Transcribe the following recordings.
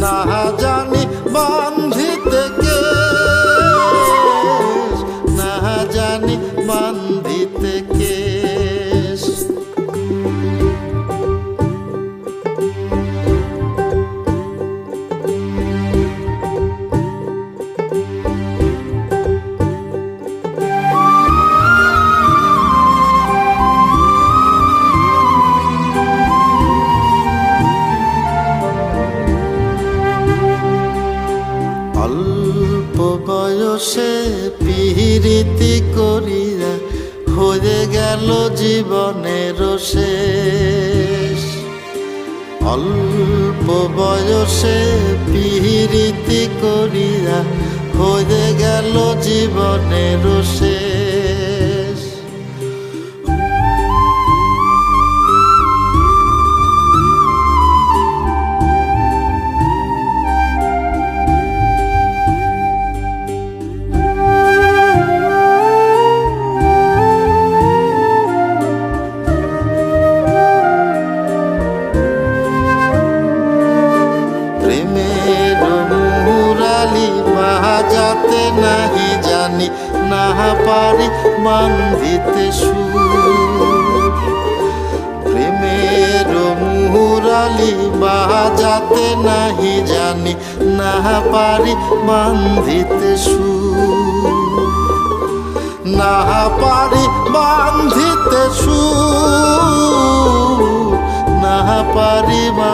না বয়সে পিহিরিতি করিয়া হয়ে গেল জীবনের শেষ। অল্প বয়সে পিহিরিতি করিয়া হয়ে গেল জীবনের শেষ। নাহি জানি, না পারি বান্ধিতে সুর। প্রেমের মুরালি বাজাতে নাহি জানি, না পারি বান্ধিতে সুর। না পারি বান্ধিতে সুর, না পারি বান্ধিতে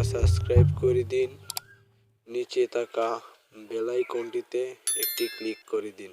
চ্যানেলটা সাবস্ক্রাইব করে দিন। নিচে থাকা বেলাইকনটিতে একটি ক্লিক করে দিন।